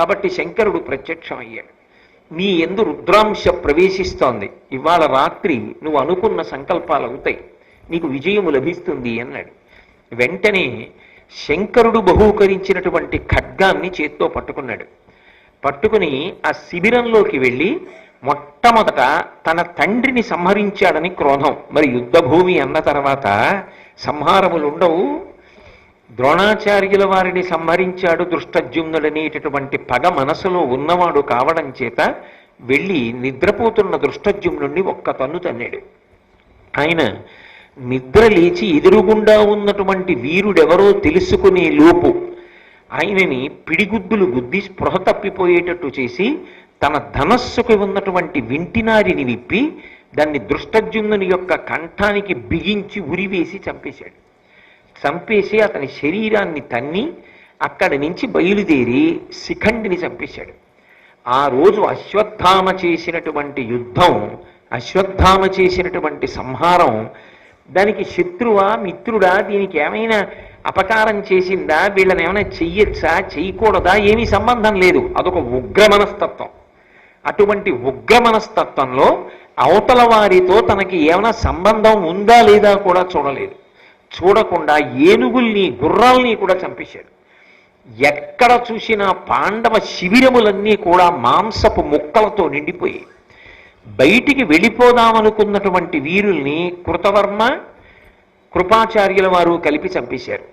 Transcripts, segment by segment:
కాబట్టి శంకరుడు ప్రత్యక్షం అయ్యాడు. నీ ఎందు రుద్రాంశ ప్రవేశిస్తోంది. ఇవాళ రాత్రి నువ్వు అనుకున్న సంకల్పాలు అవుతాయి. నీకు విజయము లభిస్తుంది అన్నాడు. వెంటనే శంకరుడు బహూకరించినటువంటి ఖడ్గాన్ని చేత్తో పట్టుకున్నాడు. పట్టుకుని ఆ శిబిరంలోకి వెళ్ళి మొట్టమొదట తన తండ్రిని సంహరించాడని క్రోధం. మరి యుద్ధభూమి అన్న తర్వాత సంహారములు ఉండవు ద్రోణాచార్యుల వారిని సంహరించాడు దృష్టజ్యుమ్నుడనేటటువంటి పగ మనసులో ఉన్నవాడు కావడం చేత వెళ్ళి నిద్రపోతున్న దృష్టజ్యుమ్నుడిని ఒక్క తన్ను తన్నాడు. ఆయన నిద్ర లేచి ఎదురుగుండా ఉన్నటువంటి వీరుడెవరో తెలుసుకునే లోపు ఆయనని పిడిగుద్దులు గుద్ది స్పృహ తప్పిపోయేటట్టు చేసి తన ధనస్సుకు ఉన్నటువంటి వింటినారిని విప్పి దాన్ని దృష్టజ్యుమ్నుని యొక్క కంఠానికి బిగించి ఉరివేసి చంపేశాడు. చంపేసి అతని శరీరాన్ని తన్ని అక్కడి నుంచి బయలుదేరి శిఖండిని చంపేశాడు. ఆ రోజు అశ్వత్థామ చేసినటువంటి యుద్ధం అశ్వత్థామ చేసినటువంటి సంహారం దానికి శత్రువా మిత్రుడా దీనికి ఏమైనా అపకారం చేసిందా వీళ్ళని ఏమైనా చెయ్యొచ్చా చేయకూడదా ఏమీ సంబంధం లేదు. అదొక ఉగ్ర మనస్తత్వం. అటువంటి ఉగ్ర మనస్తత్వంలో అవతల వారితో తనకి ఏమైనా సంబంధం ఉందా లేదా కూడా చూడలేదు. చూడకుండా ఏనుగుల్ని గుర్రాల్ని కూడా చంపేశాడు. ఎక్కడ చూసినా పాండవ శిబిరములన్నీ కూడా మాంసపు ముక్కలతో నిండిపోయి బయటికి వెళ్ళిపోదామనుకున్నటువంటి వీరుల్ని కృతవర్మ కృపాచార్యుల వారు కలిపి చంపేశారు.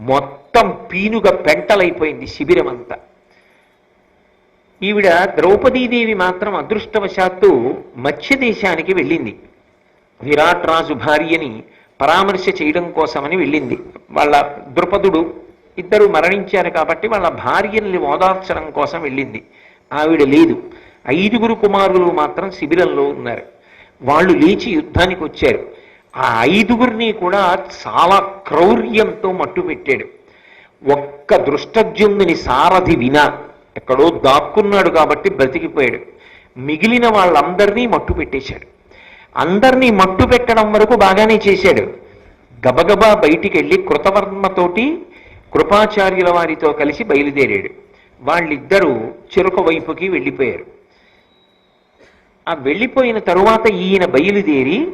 మొత్తం పీనుగ పెంటలైపోయింది శిబిరం అంతా ఈవిడ ద్రౌపదీదేవి మాత్రం అదృష్టవశాత్తు మత్స్య దేశానికి వెళ్ళింది. విరాట్ రాజు భార్యని పరామర్శ చేయడం కోసమని వెళ్ళింది. వాళ్ళ ద్రుపదుడు ఇద్దరు మరణించారు కాబట్టి వాళ్ళ భార్యల్ని ఓదార్చడం కోసం వెళ్ళింది. ఆవిడ లేదు. ఐదుగురు కుమారులు మాత్రం శిబిరంలో ఉన్నారు. వాళ్ళు లేచి యుద్ధానికి వచ్చారు. ఆ ఐదుగురిని కూడా చాలా క్రౌర్యంతో మట్టుపెట్టాడు. ఒక్క దృష్టజ్యుమ్ని సారథి వినా ఎక్కడో దాక్కున్నాడు కాబట్టి బ్రతికిపోయాడు. మిగిలిన వాళ్ళందరినీ మట్టు పెట్టేశాడు అందరినీ మట్టు పెట్టడం వరకు బాగానే చేశాడు. గబగబా బయటికి వెళ్ళి కృతవర్మతోటి కృపాచార్యుల వారితో కలిసి బయలుదేరాడు. వాళ్ళిద్దరూ చెరుక వైపుకి వెళ్ళిపోయారు. ఆ వెళ్ళిపోయిన తరువాత ఈయన బయలుదేరి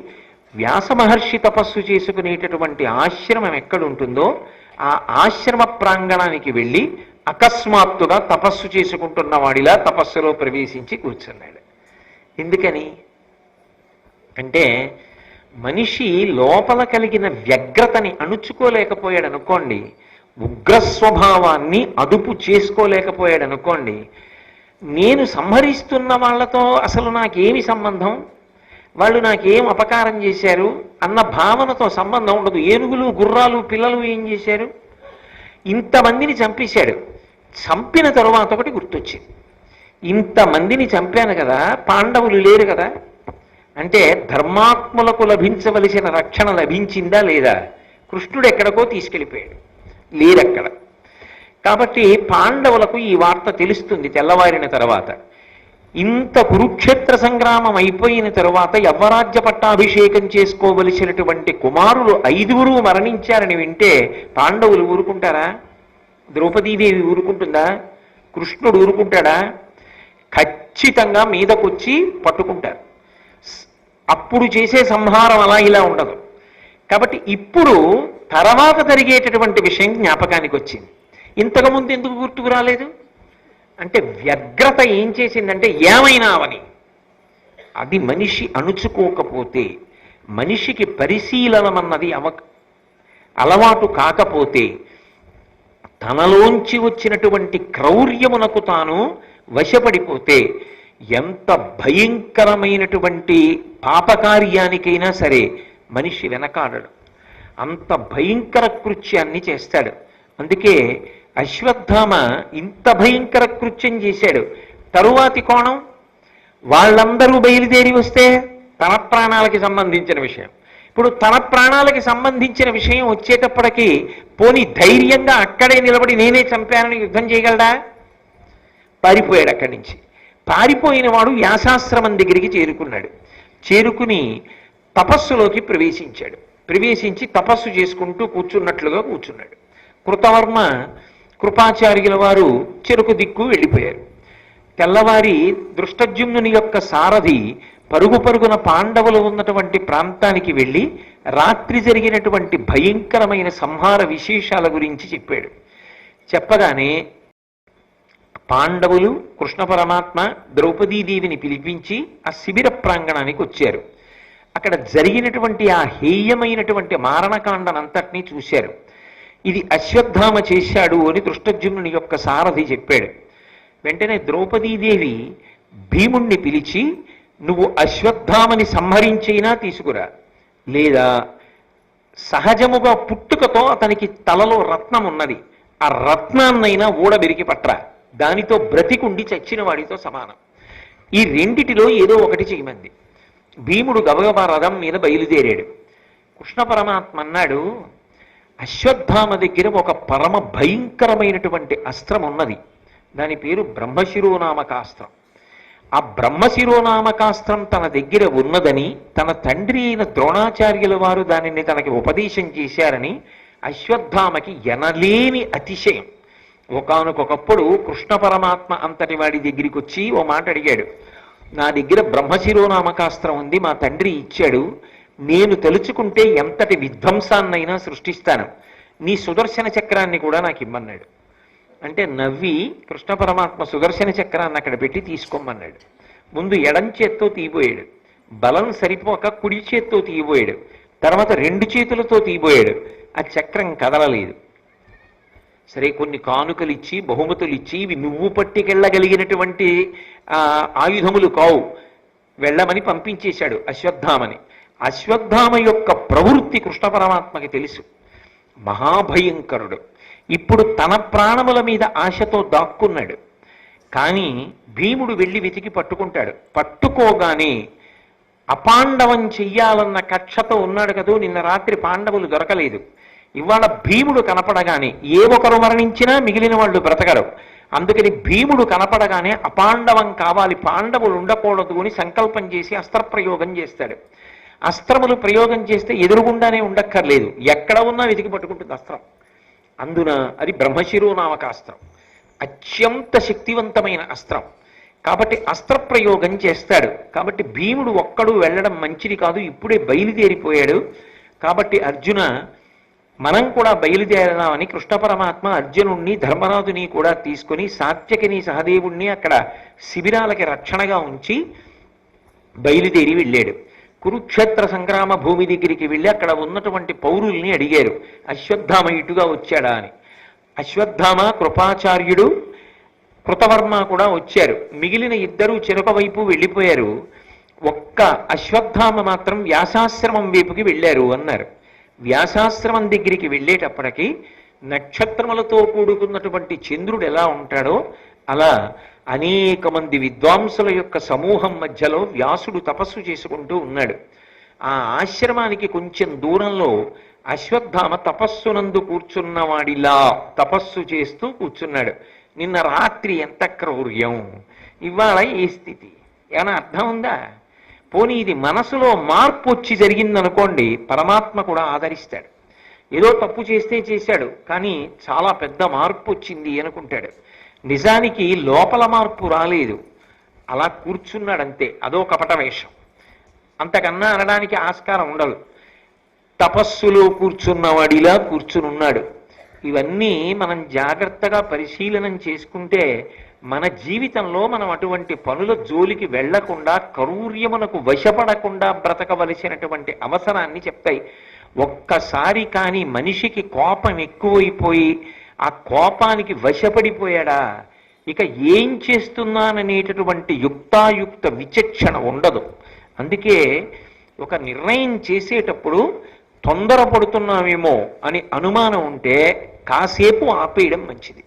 వ్యాస మహర్షి తపస్సు చేసుకునేటటువంటి ఆశ్రమం ఎక్కడుంటుందో ఆ ఆశ్రమ ప్రాంగణానికి వెళ్ళి అకస్మాత్తుగా తపస్సు చేసుకుంటున్న వాడిలా తపస్సులో ప్రవేశించి కూర్చున్నాడు. ఎందుకని? అంటే మనిషి లోపల కలిగిన వ్యగ్రతని అణుచుకోలేకపోయాడు అనుకోండి ఉగ్రస్వభావాన్ని అదుపు చేసుకోలేకపోయాడు అనుకోండి నేను సంహరిస్తున్న వాళ్ళతో అసలు నాకేమి సంబంధం? వాళ్ళు నాకేం అపకారం చేశారు? అన్న భావనతో సంబంధం ఉండదు. ఏనుగులు గుర్రాలు పిల్లలు ఏం చేశారు? ఇంతమందిని చంపేశాడు. చంపిన తరువాత ఒకటి గుర్తొచ్చింది. ఇంతమందిని చంపాను కదా పాండవులు లేరు కదా అంటే ధర్మాత్ములకు లభించవలసిన రక్షణ లభించిందా లేదా? కృష్ణుడు ఎక్కడికో తీసుకెళ్ళిపోయాడు లేరక్కడ కాబట్టి పాండవులకు ఈ వార్త తెలుస్తుంది తెల్లవారిన తర్వాత. ఇంత కురుక్షేత్ర సంగ్రామం అయిపోయిన తరువాత యవ్వరాజ్య పట్టాభిషేకం చేసుకోవలసినటువంటి కుమారులు ఐదుగురు మరణించారని వింటే పాండవులు ఊరుకుంటారా? ద్రౌపదీదేవి ఊరుకుంటుందా? కృష్ణుడు ఊరుకుంటాడా? ఖచ్చితంగా మీదకొచ్చి పట్టుకుంటారు. అప్పుడు చేసే సంహారం అలా ఇలా ఉండదు. కాబట్టి ఇప్పుడు తర్వాత జరిగేటటువంటి విషయం జ్ఞాపకానికి వచ్చింది. ఇంతకుముందు ఎందుకు గుర్తుకు రాలేదు? అంటే వ్యగ్రత ఏం చేసిందంటే ఏమైనా అవని అది మనిషి అణుచుకోకపోతే మనిషికి పరిశీలనమన్నది అవ అలవాటు కాకపోతే తనలోంచి వచ్చినటువంటి క్రౌర్యమునకు తాను వశపడిపోతే ఎంత భయంకరమైనటువంటి పాపకార్యానికైనా సరే మనిషి వెనకాడడు. అంత భయంకర కృత్యాన్ని చేస్తాడు. అందుకే అశ్వత్థామ ఇంత భయంకర కృత్యం చేశాడు. తరువాతి కోణం వాళ్ళందరూ బయలుదేరి వస్తే తన ప్రాణాలకి సంబంధించిన విషయం. ఇప్పుడు తన ప్రాణాలకి సంబంధించిన విషయం వచ్చేటప్పటికి పోని ధైర్యంగా అక్కడే నిలబడి నేనే చంపానని యుద్ధం చేయగలడా? పారిపోయాడు అక్కడి నుంచి. పారిపోయిన వాడు వ్యాసాశ్రమం దగ్గరికి చేరుకున్నాడు. చేరుకుని తపస్సులోకి ప్రవేశించాడు. ప్రవేశించి తపస్సు చేసుకుంటూ కూర్చున్నట్లుగా కూర్చున్నాడు. కృతవర్మ కృపాచార్యుల వారు చెరుకు దిక్కు వెళ్ళిపోయారు. తెల్లవారి దృష్టజ్యుమ్నుని యొక్క సారథి పరుగు పరుగున పాండవులు ఉన్నటువంటి ప్రాంతానికి వెళ్ళి రాత్రి జరిగినటువంటి భయంకరమైన సంహార విశేషాల గురించి చెప్పాడు. చెప్పగానే పాండవులు కృష్ణ పరమాత్మ ద్రౌపదీదేవిని పిలిపించి ఆ శిబిర ప్రాంగణానికి వచ్చారు. అక్కడ జరిగినటువంటి ఆ హేయమైనటువంటి మారణకాండనంతటినీ చూశారు. ఇది అశ్వత్థామ చేశాడు అని దృష్టజ్యుమ్నుని యొక్క సారథి చెప్పాడు. వెంటనే ద్రౌపదీదేవి భీముణ్ణి పిలిచి నువ్వు అశ్వత్థామని సంహరించైనా తీసుకురా. లేదా సహజముగా పుట్టుకతో అతనికి తలలో రత్నం ఉన్నది ఆ రత్నాన్నైనా ఊడబెరికి పట్రా. దానితో బ్రతికుండి చచ్చిన వాడితో సమానం. ఈ రెండిటిలో ఏదో ఒకటి చేయమంది. భీముడు గబగబా రథం మీద బయలుదేరాడు. కృష్ణ పరమాత్మ అన్నాడు అశ్వత్థామ దగ్గర ఒక పరమ భయంకరమైనటువంటి అస్త్రం ఉన్నది దాని పేరు బ్రహ్మశిరోనామకాస్త్రం. ఆ బ్రహ్మశిరోనామకాస్త్రం తన దగ్గర ఉన్నదని తన తండ్రి అయిన ద్రోణాచార్యుల వారు దానిని తనకి ఉపదేశం చేశారని అశ్వత్థామకి ఎనలేని అతిశయం. ఒకనకొకప్పుడు కృష్ణ పరమాత్మ అంతటి వాడి దగ్గరికి వచ్చి ఓ మాట అడిగాడు. నా దగ్గర బ్రహ్మశిరోనామకాస్త్రం ఉంది మా తండ్రి ఇచ్చాడు. నేను తలుచుకుంటే ఎంతటి విధ్వంసాన్నైనా సృష్టిస్తాను. నీ సుదర్శన చక్రాన్ని కూడా నాకు ఇమ్మన్నాడు. అంటే నవ్వి కృష్ణ పరమాత్మ సుదర్శన చక్రాన్ని అక్కడ పెట్టి తీసుకోమన్నాడు. ముందు ఎడం చేత్తో తీయబోయాడు. బలం సరిపోక కుడి చేత్తో తీయబోయాడు. తర్వాత రెండు చేతులతో తీయబోయాడు. ఆ చక్రం కదలలేదు. సరే కొన్ని కానుకలు ఇచ్చి బహుమతులు ఇచ్చి ఇవి నువ్వు పట్టుకెళ్ళగలిగినటువంటి ఆయుధములు కావు. వెళ్ళమని పంపించేశాడు అశ్వత్థామని. అశ్వత్థామ యొక్క ప్రవృత్తి కృష్ణ పరమాత్మకి తెలుసు. మహాభయంకరుడు. ఇప్పుడు తన ప్రాణముల మీద ఆశతో దాక్కున్నాడు. కానీ భీముడు వెళ్ళి వెతికి పట్టుకుంటాడు. పట్టుకోగానే అపాండవం చెయ్యాలన్న కక్షతో ఉన్నాడు కదూ నిన్న రాత్రి పాండవులు దొరకలేదు. ఇవాళ భీముడు కనపడగానే ఏ ఒకరు మరణించినా మిగిలిన వాళ్ళు బ్రతకరు. అందుకని భీముడు కనపడగానే అపాండవం కావాలి పాండవులు ఉండకూడదు అని సంకల్పం చేసి అస్త్రప్రయోగం చేస్తాడు. అస్త్రములు ప్రయోగం చేస్తే ఎదురుగుండానే ఉండక్కర్లేదు. ఎక్కడ ఉన్నా వెతికి పట్టుకుంటుంది అస్త్రం. అందున అది బ్రహ్మశిరోనామక అస్త్రం. అత్యంత శక్తివంతమైన అస్త్రం. కాబట్టి అస్త్ర ప్రయోగం చేస్తాడు. కాబట్టి భీముడు ఒక్కడు వెళ్ళడం మంచిది కాదు. ఇప్పుడే బయలుదేరిపోయాడు. కాబట్టి అర్జున మనం కూడా బయలుదేరదామని కృష్ణ పరమాత్మ అర్జునుణ్ణి ధర్మరాజుని కూడా తీసుకొని సాత్యకిని సహదేవుణ్ణి అక్కడ శిబిరాలకి రక్షణగా ఉంచి బయలుదేరి వెళ్ళాడు. కురుక్షేత్ర సంగ్రామ భూమి దగ్గరికి వెళ్ళి అక్కడ ఉన్నటువంటి పౌరుల్ని అడిగారు. అశ్వత్థామ ఇటుగా వచ్చాడా అని. అశ్వత్థామ కృపాచార్యుడు కృతవర్మ కూడా వచ్చారు. మిగిలిన ఇద్దరూ చెరొక వైపు వెళ్ళిపోయారు. ఒక్క అశ్వత్థామ మాత్రం వ్యాసాశ్రమం వైపుకి వెళ్ళారు అన్నారు. వ్యాసాశ్రమం దగ్గరికి వెళ్ళేటప్పటికి నక్షత్రములతో కూడుకున్నటువంటి చంద్రుడు ఎలా ఉంటాడో అలా అనేక మంది విద్వాంసుల యొక్క సమూహం మధ్యలో వ్యాసుడు తపస్సు చేసుకుంటూ ఉన్నాడు. ఆ ఆశ్రమానికి కొంచెం దూరంలో అశ్వత్థామ తపస్సునందు కూర్చున్నవాడిలా తపస్సు చేస్తూ కూర్చున్నాడు. నిన్న రాత్రి ఎంత క్రౌర్యం! ఇవాళ ఏ స్థితి? ఏమైనా అర్థం ఉందా? పోనీ ఇది మనసులో మార్పు వచ్చి జరిగిందనుకోండి పరమాత్మ కూడా ఆదరిస్తాడు. ఏదో తప్పు చేస్తే చేశాడు కానీ చాలా పెద్ద మార్పు వచ్చింది అనుకుంటాడు. నిజానికి లోపల మార్పు రాలేదు. అలా కూర్చున్నాడంతే అదో కపట వేషం అంతకన్నా అనడానికి ఆస్కారం ఉండదు. తపస్సులో కూర్చున్నవాడిలా కూర్చునున్నాడు. ఇవన్నీ మనం జాగ్రత్తగా పరిశీలనం చేసుకుంటే మన జీవితంలో మనం అటువంటి పనుల జోలికి వెళ్ళకుండా కరూర్యమునకు వశపడకుండా బ్రతకవలసినటువంటి అవసరాన్ని చెప్తాయి. ఒక్కసారి కానీ మనిషికి కోపం ఎక్కువైపోయి ఆ కోపానికి వశపడిపోయాడా? ఇక ఏం చేస్తున్నాననేటటువంటి యుక్తాయుక్త విచక్షణ ఉండదు. అందుకే ఒక నిర్ణయం చేసేటప్పుడు తొందరపడుతున్నామేమో అని అనుమానం ఉంటే కాసేపు ఆపేయడం మంచిది.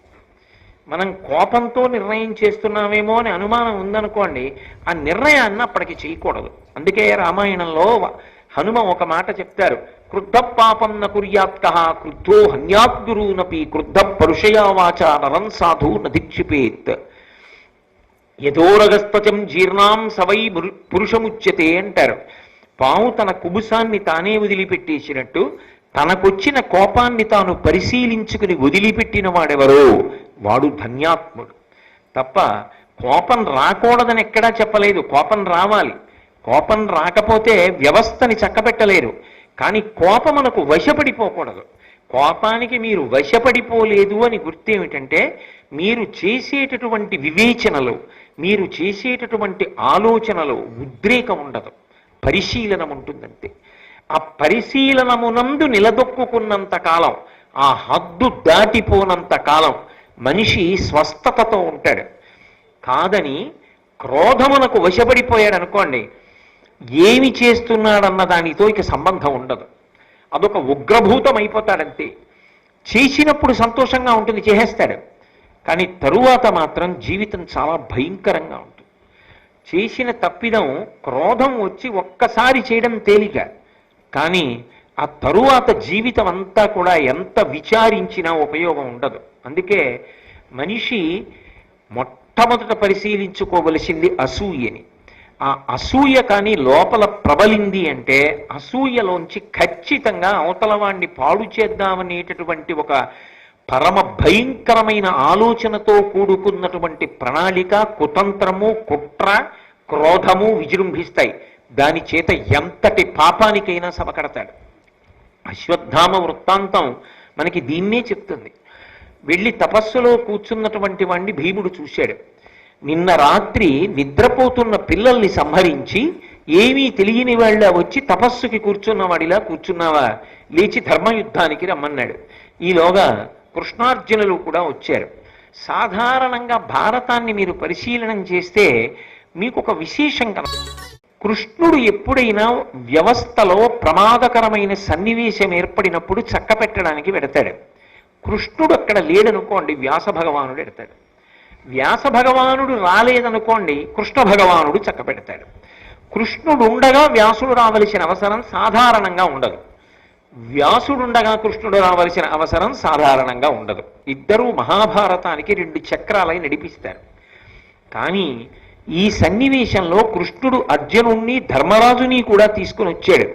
మనం కోపంతో నిర్ణయం చేస్తున్నామేమో అని అనుమానం ఉందనుకోండి ఆ నిర్ణయాన్ని అప్పటికి చేయకూడదు. అందుకే రామాయణంలో హనుమ ఒక మాట చెప్తారు క్రుద్ధ పాపం న కుర్యాత్ క్రుద్ధో హన్యాత్ గురూనపి క్రుద్ధ పరుషయా వాచ నరం సాధు నధిక్షిపేత్. యథోరగస్తచం జీర్ణాం సవై పురుషముచ్యతే అంటారు. పాము తన కుబుసాన్ని తానే వదిలిపెట్టేసినట్టు తనకొచ్చిన కోపాన్ని తాను పరిశీలించుకుని వదిలిపెట్టిన వాడెవరో? వాడు ధన్యాత్ముడు. తప్ప కోపం రాకూడదని ఎక్కడా చెప్పలేదు. కోపం రావాలి. కోపం రాకపోతే వ్యవస్థని చక్కబెట్టలేరు. కానీ కోపమునకు వశపడిపోకూడదు. కోపానికి మీరు వశపడిపోలేదు అని గుర్తేమిటంటే మీరు చేసేటటువంటి వివేచనలు మీరు చేసేటటువంటి ఆలోచనలు ఉద్రేకం ఉండదు. పరిశీలనం ఉంటుందంతే. ఆ పరిశీలనమునందు నిలదొక్కుకున్నంత కాలం ఆ హద్దు దాటిపోనంత కాలం మనిషి స్వస్థతతో ఉంటాడు. కాదని క్రోధమునకు వశపడిపోయాడు అనుకోండి ఏమి చేస్తున్నాడన్న దానితో ఇక సంబంధం ఉండదు. అదొక ఉగ్రభూతం అయిపోతాడంతే చేసినప్పుడు సంతోషంగా ఉంటుంది చేసేస్తాడు. కానీ తరువాత మాత్రం జీవితం చాలా భయంకరంగా ఉంటుంది. చేసిన తప్పిదం క్రోధం వచ్చి ఒక్కసారి చేయడం తేలిక. కానీ ఆ తరువాత జీవితం అంతా కూడా ఎంత విచారించినా ఉపయోగం ఉండదు. అందుకే మనిషి మొట్టమొదట పరిశీలించుకోవలసింది అసూయని. ఆ అసూయ కానీ లోపల ప్రబలింది అంటే అసూయలోంచి ఖచ్చితంగా అవతలవాణ్ణి పాడు చేద్దామనేటటువంటి ఒక పరమ భయంకరమైన ఆలోచనతో కూడుకున్నటువంటి ప్రణాళిక కుతంత్రము కుట్ర క్రోధము విజృంభిస్తాయి. దాని చేత ఎంతటి పాపానికైనా సమకడతాడు అశ్వత్థామ వృత్తాంతం మనకి దీన్నే చెప్తుంది. వెళ్ళి తపస్సులో కూర్చున్నటువంటి వాణ్ణి భీముడు చూశాడు. నిన్న రాత్రి నిద్రపోతున్న పిల్లల్ని సంహరించి ఏమీ తెలియని వాళ్ళ వచ్చి తపస్సుకి కూర్చున్నవాడిలా కూర్చున్నావా? లేచి ధర్మయుద్ధానికి రమ్మన్నాడు. ఈలోగా కృష్ణార్జునులు కూడా వచ్చారు. సాధారణంగా భారతాన్ని మీరు పరిశీలనం చేస్తే మీకు ఒక విశేషం కన కృష్ణుడు ఎప్పుడైనా వ్యవస్థలో ప్రమాదకరమైన సన్నివేశం ఏర్పడినప్పుడు చక్కపెట్టడానికి పెడతాడు. కృష్ణుడు అక్కడ లేడనుకోండి వ్యాస భగవానుడు ఎడతాడు వ్యాస భగవానుడు రాలేదనుకోండి కృష్ణ భగవానుడు చక్కపెడతాడు. కృష్ణుడు ఉండగా వ్యాసుడు రావలసిన అవసరం సాధారణంగా ఉండదు. వ్యాసుడుండగా కృష్ణుడు రావలసిన అవసరం సాధారణంగా ఉండదు. ఇద్దరూ మహాభారతానికి రెండు చక్రాలై నడిపిస్తారు. కానీ ఈ సన్నివేశంలో కృష్ణుడు అర్జునుణ్ణి ధర్మరాజుని కూడా తీసుకుని వచ్చాడు.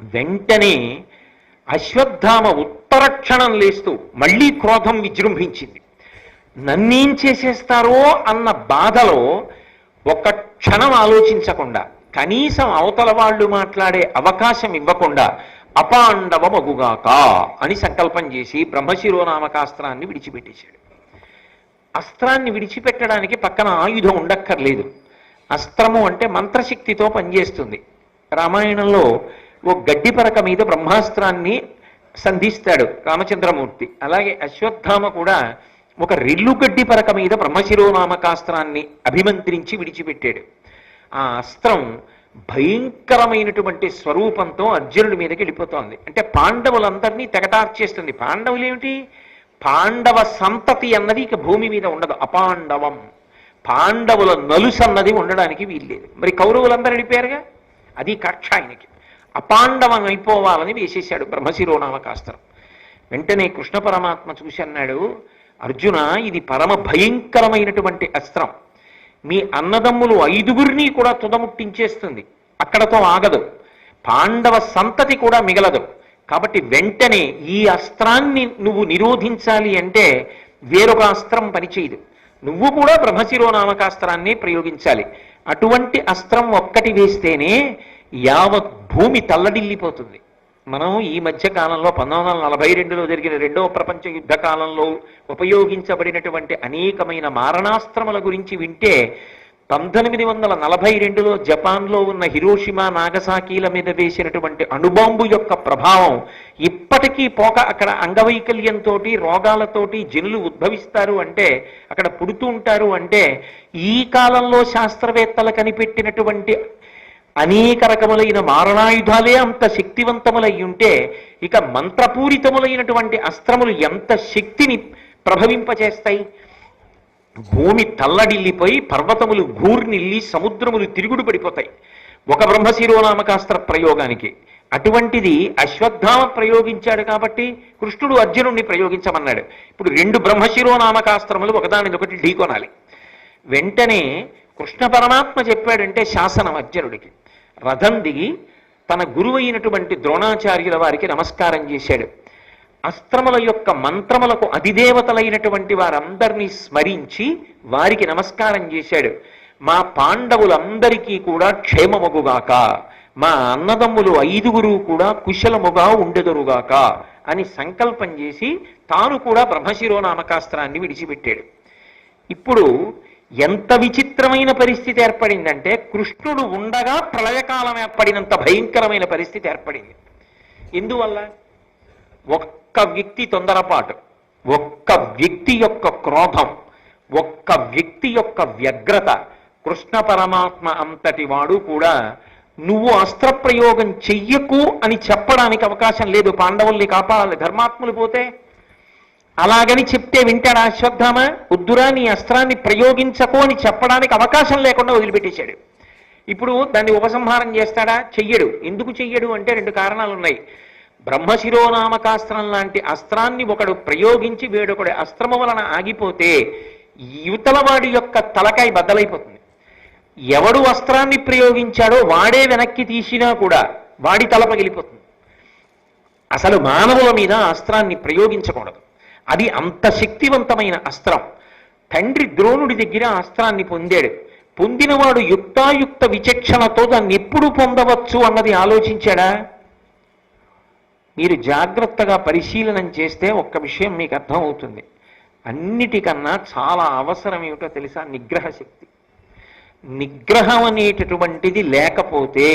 వెంటనే అశ్వత్థామ ఉత్తరక్షణం లేస్తూ మళ్ళీ క్రోధం విజృంభించింది. నన్నేం చేసేస్తారో అన్న బాధలో ఒక క్షణం ఆలోచించకుండా కనీసం అవతల వాళ్ళు మాట్లాడే అవకాశం ఇవ్వకుండా అపాండవ మగుగాక అని సంకల్పం చేసి బ్రహ్మశిరోనామకాస్త్రాన్ని విడిచిపెట్టేశాడు. అస్త్రాన్ని విడిచిపెట్టడానికి పక్కన ఆయుధం ఉండక్కర్లేదు. అస్త్రము అంటే మంత్రశక్తితో పనిచేస్తుంది. రామాయణంలో ఓ గడ్డి పరక మీద బ్రహ్మాస్త్రాన్ని సంధిస్తాడు రామచంద్రమూర్తి. అలాగే అశ్వత్థామ కూడా ఒక రెల్లు గడ్డి పరక మీద బ్రహ్మశిరోనామకాస్త్రాన్ని అభిమంత్రించి విడిచిపెట్టాడు. ఆ అస్త్రం భయంకరమైనటువంటి స్వరూపంతో అర్జునుడి మీదకి వెళ్ళిపోతోంది. అంటే పాండవులందరినీ తెగటార్చేస్తుంది. పాండవులు ఏమిటి పాండవ సంతతి అన్నది ఇక భూమి మీద ఉండదు అపాండవం. పాండవుల నలుసు అన్నది ఉండడానికి వీల్లేదు. మరి కౌరవులందరూ అడిపారుగా అది కక్ష ఆయనకి. అపాండవం అయిపోవాలని వేసేశాడు బ్రహ్మశిరోనామకాస్త్రం. వెంటనే కృష్ణ పరమాత్మ చూసి అన్నాడు అర్జున ఇది పరమ భయంకరమైనటువంటి అస్త్రం. మీ అన్నదమ్ములు ఐదుగురిని కూడా తుదముట్టించేస్తుంది. అక్కడతో ఆగదు. పాండవ సంతతి కూడా మిగలదు. కాబట్టి వెంటనే ఈ అస్త్రాన్ని నువ్వు నిరోధించాలి అంటే వేరొక అస్త్రం పనిచేయదు. నువ్వు కూడా బ్రహ్మశిరోనామకాస్త్రాన్ని ప్రయోగించాలి. అటువంటి అస్త్రం ఒక్కటి వేస్తేనే యావత్ భూమి తల్లడిల్లిపోతుంది. మనం ఈ మధ్య కాలంలో పంతొమ్మిది వందల నలభై రెండులో జరిగిన రెండవ ప్రపంచ యుద్ధ కాలంలో ఉపయోగించబడినటువంటి అనేకమైన మారణాస్త్రముల గురించి వింటే పంతొమ్మిది వందల నలభై రెండులో జపాన్లో ఉన్న హిరోషిమా నాగసాకీల మీద వేసినటువంటి అణుబాంబు యొక్క ప్రభావం ఇప్పటికీ పోక అక్కడ అంగవైకల్యంతో రోగాలతోటి జనులు ఉద్భవిస్తారు అంటే అక్కడ పుడుతూ ఉంటారు అంటే ఈ కాలంలో శాస్త్రవేత్తలు కనిపెట్టినటువంటి అనేక రకములైన మారణాయుధాలే అంత శక్తివంతములై ఉంటే ఇక మంత్రపూరితములైనటువంటి అస్త్రములు ఎంత శక్తిని ప్రభవింపచేస్తాయి? భూమి తల్లడిల్లిపోయి పర్వతములు గూర్నిల్లి సముద్రములు తిరుగుడు పడిపోతాయి ఒక బ్రహ్మశిరోనామకాస్త్ర ప్రయోగానికి. అటువంటిది అశ్వత్థామ ప్రయోగించాడు కాబట్టి కృష్ణుడు అర్జునుడిని ప్రయోగించమన్నాడు. ఇప్పుడు రెండు బ్రహ్మశిరోనామకాస్త్రములు ఒకదానిదొకటి ఢీకొనాలి. వెంటనే కృష్ణ పరమాత్మ చెప్పాడంటే శాసనం అర్జునుడికి. రథం దిగి తన గురువైనటువంటి ద్రోణాచార్యుల వారికి నమస్కారం చేశాడు. అస్త్రముల యొక్క మంత్రములకు అధిదేవతలైనటువంటి వారందరినీ స్మరించి వారికి నమస్కారం చేశాడు. మా పాండవులందరికీ కూడా క్షేమమగుగాక. మా అన్నదమ్ములు ఐదుగురు కూడా కుశలముగా ఉండెదరుగాక అని సంకల్పం చేసి తాను కూడా బ్రహ్మశిరో నామకాస్త్రాన్ని విడిచిపెట్టాడు. ఇప్పుడు ఎంత విచిత్రమైన పరిస్థితి ఏర్పడిందంటే కృష్ణుడు ఉండగా ప్రళయకాలం ఏర్పడినంత భయంకరమైన పరిస్థితి ఏర్పడింది. ఎందువల్ల? ఒక్క వ్యక్తి తొందరపాటు ఒక్క వ్యక్తి యొక్క క్రోధం ఒక్క వ్యక్తి యొక్క వ్యగ్రత కృష్ణ పరమాత్మ అంతటి వాడు కూడా నువ్వు అస్త్రప్రయోగం చెయ్యకు అని చెప్పడానికి అవకాశం లేదు. పాండవుల్ని కాపాడాలి. ధర్మాత్ములు పోతే అలాగని చెప్తే వింటాడా అశ్వత్థామ? ఉద్దురా నీ అస్త్రాన్ని ప్రయోగించకు అని చెప్పడానికి అవకాశం లేకుండా వదిలిపెట్టేశాడు. ఇప్పుడు దాన్ని ఉపసంహారం చేస్తాడా? చెయ్యడు. ఎందుకు చెయ్యడు అంటే రెండు కారణాలు ఉన్నాయి బ్రహ్మశిరోనామకాస్త్రం లాంటి అస్త్రాన్ని ఒకడు ప్రయోగించి వేడొకడు అస్త్రము వలన ఆగిపోతే యువతలవాడి యొక్క తలకాయ బద్దలైపోతుంది. ఎవడు అస్త్రాన్ని ప్రయోగించాడో వాడే వెనక్కి తీసినా కూడా వాడి తల పగిలిపోతుంది. అసలు మానవుల మీద అస్త్రాన్ని ప్రయోగించకూడదు. అది అంత శక్తివంతమైన అస్త్రం. తండ్రి ద్రోణుడి దగ్గర అస్త్రాన్ని పొందాడు. పొందినవాడు యుక్తాయుక్త విచక్షణతో దాన్ని ఎప్పుడు పొందవచ్చు అన్నది ఆలోచించాడా? మీరు జాగ్రత్తగా పరిశీలనం చేస్తే ఒక్క విషయం మీకు అర్థమవుతుంది. అన్నిటికన్నా చాలా అవసరం ఏమిటో తెలుసా? నిగ్రహ శక్తి నిగ్రహం అనేటటువంటిది లేకపోతే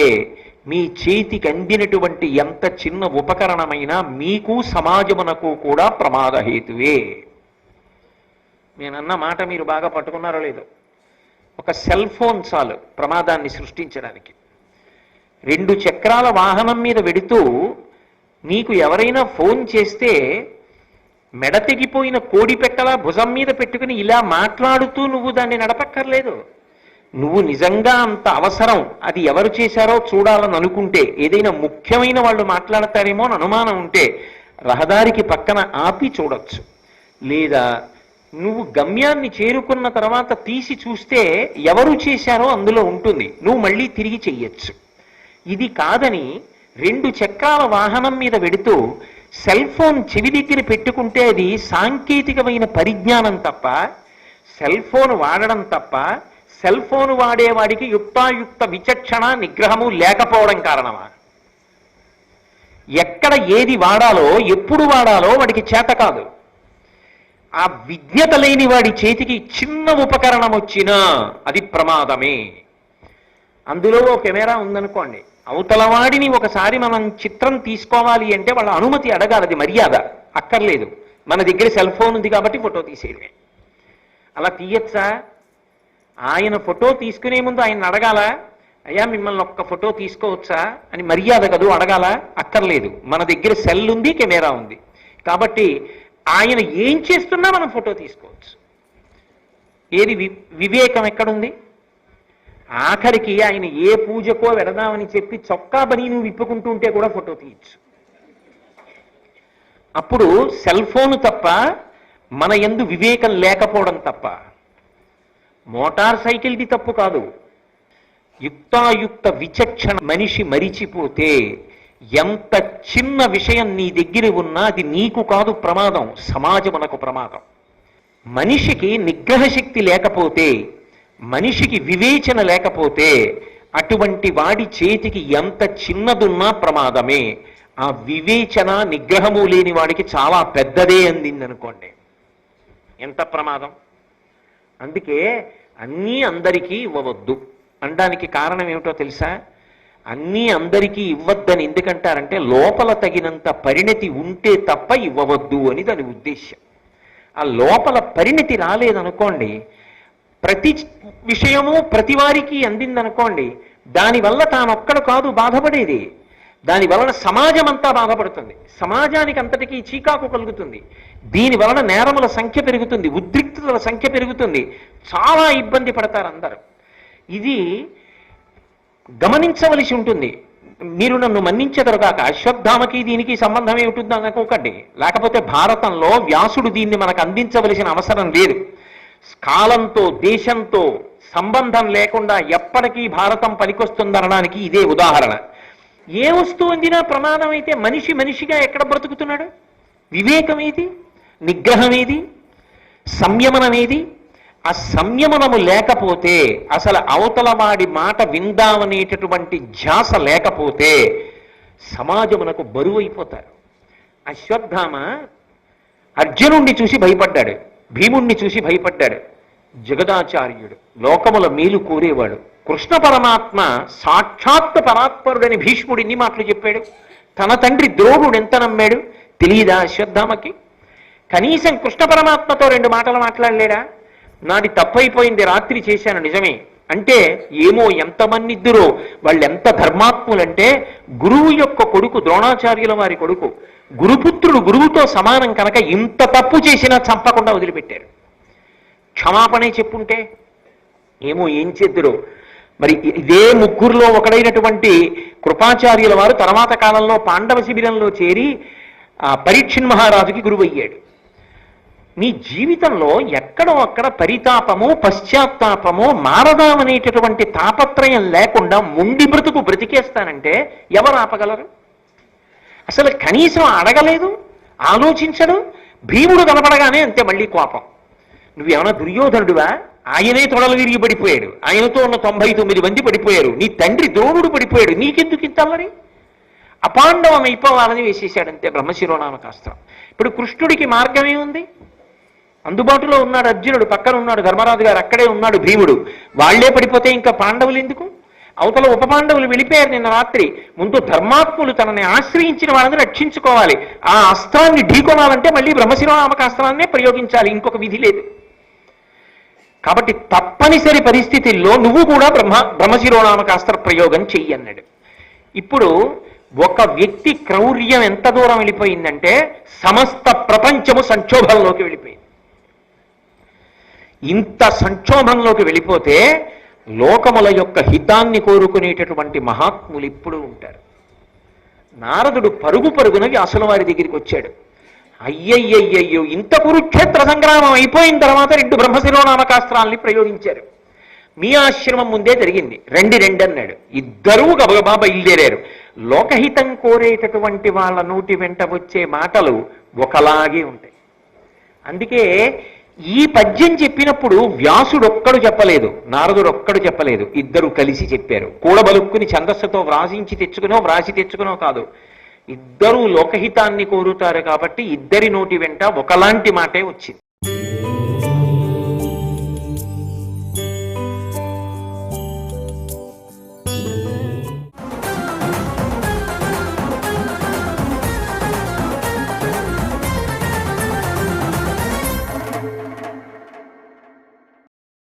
మీ చేతికి అందినటువంటి ఎంత చిన్న ఉపకరణమైనా మీకు సమాజమునకు కూడా ప్రమాదహేతువే నేనన్న మాట మీరు బాగా పట్టుకున్నారో లేదో. ఒక సెల్ ఫోన్ చాలు ప్రమాదాన్ని సృష్టించడానికి. రెండు చక్రాల వాహనం మీద వెడుతూ నీకు ఎవరైనా ఫోన్ చేస్తే మెడ తెగిపోయిన కోడి పెట్టలా భుజం మీద పెట్టుకుని ఇలా మాట్లాడుతూ నువ్వు దాన్ని నడపక్కర్లేదు. నువ్వు నిజంగా అంత అవసరం అది ఎవరు చేశారో చూడాలని అనుకుంటే ఏదైనా ముఖ్యమైన వాళ్ళు మాట్లాడతారేమో అని అనుమానం ఉంటే రహదారికి పక్కన ఆపి చూడొచ్చు. లేదా నువ్వు గమ్యాన్ని చేరుకున్న తర్వాత తీసి చూస్తే ఎవరు చేశారో అందులో ఉంటుంది. నువ్వు మళ్ళీ తిరిగి చెయ్యొచ్చు. ఇది కాదని రెండు చక్రాల వాహనం మీద వెడుతూ సెల్ ఫోన్ చెవి దగ్గర పెట్టుకుంటే అది సాంకేతికమైన పరిజ్ఞానం తప్ప సెల్ ఫోన్ వాడడం తప్ప సెల్ ఫోన్ వాడేవాడికి యుక్తాయుక్త విచక్షణ నిగ్రహము లేకపోవడం కారణమా? ఎక్కడ ఏది వాడాలో ఎప్పుడు వాడాలో వాడికి చేత కాదు. ఆ విజ్ఞత లేని వాడి చేతికి చిన్న ఉపకరణం వచ్చినా అది ప్రమాదమే. అందులో ఓ కెమెరా ఉందనుకోండి. అవతలవాడిని ఒకసారి మనం చిత్రం తీసుకోవాలి అంటే వాళ్ళ అనుమతి అడగాలి అది మర్యాద. అక్కర్లేదు. మన దగ్గర సెల్ ఫోన్ ఉంది కాబట్టి ఫోటో తీసేయడమే. అలా తీయచ్చా? ఆయన ఫోటో తీసుకునే ముందు ఆయన అడగాల? అయ్యా మిమ్మల్ని ఒక్క ఫోటో తీసుకోవచ్చా? అని మర్యాద కదూ అడగాల? అక్కర్లేదు. మన దగ్గర సెల్ ఉంది కెమెరా ఉంది. కాబట్టి ఆయన ఏం చేస్తున్నా మనం ఫోటో తీసుకోవచ్చు. ఏది వి వివేకం ఎక్కడుంది? ఆఖరికి ఆయన ఏ పూజకో వెడదామని చెప్పి చొక్కా బని నువ్వు విప్పుకుంటూ ఉంటే కూడా ఫోటో తీయచ్చు. అప్పుడు సెల్ ఫోన్ తప్ప మన ఎందు వివేకం లేకపోవడం తప్ప మోటార్ సైకిల్ది తప్పు కాదు. యుక్తాయుక్త విచక్షణ మనిషి మరిచిపోతే ఎంత చిన్న విషయం నీ దగ్గర ఉన్నా అది నీకు కాదు ప్రమాదం సమాజమునకు ప్రమాదం. మనిషికి నిగ్రహ శక్తి లేకపోతే మనిషికి వివేచన లేకపోతే అటువంటి వాడి చేతికి ఎంత చిన్నదున్నా ప్రమాదమే. ఆ వివేచన నిగ్రహము లేని వాడికి చాలా పెద్దదే అందింది అనుకోండి ఎంత ప్రమాదం? అందుకే అన్నీ అందరికీ ఇవ్వవద్దు. అనడానికి కారణం ఏమిటో తెలుసా? అన్నీ అందరికీ ఇవ్వద్దని ఎందుకంటారంటే లోపల తగినంత పరిణతి ఉంటే తప్ప ఇవ్వవద్దు అని దాని ఉద్దేశ్యం. ఆ లోపల పరిణతి రాలేదనుకోండి ప్రతి విషయము ప్రతి వారికి అందిందనుకోండి దానివల్ల తానొక్కడు కాదు బాధపడేది. దాని వలన సమాజం అంతా బాధపడుతుంది. సమాజానికి అంతటికీ చీకాకు కలుగుతుంది. దీని వలన నేరముల సంఖ్య పెరుగుతుంది ఉద్రిక్తతల సంఖ్య పెరుగుతుంది. చాలా ఇబ్బంది పడతారు అందరూ. ఇది గమనించవలసి ఉంటుంది. మీరు నన్ను మన్నించదరుగాక అశ్వత్థామకి దీనికి సంబంధం ఏమిటిందో అనుకోకండి లేకపోతే భారతంలో వ్యాసుడు దీన్ని మనకు అందించవలసిన అవసరం లేదు. కాలంతో దేశంతో సంబంధం లేకుండా ఎప్పటికీ భారతం పనికొస్తుందనడానికి ఇదే ఉదాహరణ. ఏ వస్తువు అందినా ప్రమాదం అయితే మనిషి మనిషిగా ఎక్కడ బ్రతుకుతున్నాడు? వివేకం ఏది? నిగ్రహం ఏది? సంయమనం ఏది? ఆ సంయమనము లేకపోతే అసలు అవతల వాడి మాట విందామనేటటువంటి ధ్యాస లేకపోతే సమాజమునకు బరువు అయిపోతారు అశ్వత్థామ అర్జునుణ్ణి చూసి భయపడ్డాడు. భీముణ్ణి చూసి భయపడ్డాడు. జగదాచార్యుడు లోకముల మేలు కోరేవాడు కృష్ణ పరమాత్మ సాక్షాత్ పరాత్పరుడని భీష్ముడు ఇన్ని మాటలు చెప్పాడు. తన తండ్రి ద్రోణుడు ఎంత నమ్మాడు? తెలియదా అశ్వత్థామకి? కనీసం కృష్ణ పరమాత్మతో రెండు మాటలు మాట్లాడలేడా? నాది తప్పైపోయింది రాత్రి చేశాను నిజమే. అంటే ఏమో ఎంతమంది ఇద్దరో వాళ్ళు ఎంత ధర్మాత్ములంటే గురువు యొక్క కొడుకు ద్రోణాచార్యుల వారి కొడుకు గురుపుత్రుడు గురువుతో సమానం కనుక ఇంత తప్పు చేసినా చంపకుండా వదిలిపెట్టారు. క్షమాపణే చెప్పుంటే ఏమో ఏం చేద్దురో. మరి ఇదే ముగ్గురులో ఒకడైనటువంటి కృపాచార్యుల వారు తర్వాత కాలంలో పాండవ శిబిరంలో చేరి ఆ పరీక్షణ్ మహారాజుకి గురువయ్యాడు. నీ జీవితంలో ఎక్కడో అక్కడ పరితాపము పశ్చాత్తాపము మారదామనేటటువంటి తాపత్రయం లేకుండా ముండి బ్రతుకు బ్రతికేస్తానంటే ఎవరు ఆపగలరు? అసలు కనీసం అడగలేదు ఆలోచించడు భీముడు కనపడగానే అంతే మళ్ళీ కోపం. నువ్వేమైనా దుర్యోధనుడివా? ఆయనే తొడలు విరిగి పడిపోయాడు. ఆయనతో ఉన్న తొంభై తొమ్మిది మంది పడిపోయారు. నీ తండ్రి ద్రోణుడు పడిపోయాడు. నీకెందుకు ఇంత మరి అపాండవం అయిపోవాలని వేసేశాడంతే బ్రహ్మశిరోనామకాస్త్రం ఇప్పుడు కృష్ణుడికి మార్గం ఏముంది? అందుబాటులో ఉన్నాడు అర్జునుడు పక్కన ఉన్నాడు ధర్మరాజు గారు అక్కడే ఉన్నాడు భీముడు. వాళ్ళే పడిపోతే ఇంకా పాండవులు ఎందుకు? అవతల ఉప పాండవులు వెళ్ళిపోయారు నిన్న రాత్రి. ముందు ధర్మాత్ములు తనని ఆశ్రయించిన వాళ్ళని రక్షించుకోవాలి. ఆ అస్త్రాన్ని ఢీకొనాలంటే మళ్ళీ బ్రహ్మశిరోనామక అస్త్రాన్నే ప్రయోగించాలి ఇంకొక విధి లేదు. కాబట్టి తప్పనిసరి పరిస్థితుల్లో నువ్వు కూడా బ్రహ్మ బ్రహ్మశిరోనామక అస్త్ర ప్రయోగం చెయ్యి అన్నాడు ఇప్పుడు ఒక వ్యక్తి క్రౌర్యం ఎంత దూరం వెళ్ళిపోయిందంటే సమస్త ప్రపంచము సంక్షోభంలోకి వెళ్ళిపోయింది. ఇంత సంక్షోభంలోకి వెళ్ళిపోతే లోకముల యొక్క హితాన్ని కోరుకునేటటువంటి మహాత్ములు ఇప్పుడు ఉంటారు. నారదుడు పరుగు పరుగున వ్యాసుల వారి దగ్గరికి వచ్చాడు. అయ్యయ్యయ్యయ్యో ఇంత కురుక్షేత్ర సంగ్రామం అయిపోయిన తర్వాత రెండు బ్రహ్మశిరోనామకాస్త్రాల్ని ప్రయోగించారు. మీ ఆశ్రమం ముందే జరిగింది. రెండు రెండు అన్నాడు. ఇద్దరూ గబగబా బయలుదేరారు. లోకహితం కోరేటటువంటి వాళ్ళ నోటి వెంట వచ్చే మాటలు ఒకలాగే ఉంటాయి. అందుకే ఈ పద్యం చెప్పినప్పుడు వ్యాసుడు ఒక్కడు చెప్పలేదు నారదుడు ఒక్కడు చెప్పలేదు ఇద్దరు కలిసి చెప్పారు. కూడబలుక్కుని ఛందస్సుతో వ్రాసించి తెచ్చుకునో వ్రాసి తెచ్చుకునో కాదు. ఇద్దరూ లోకహితాన్ని కోరుతారు కాబట్టి ఇద్దరి నోటి వెంట ఒకలాంటి మాటే వచ్చింది.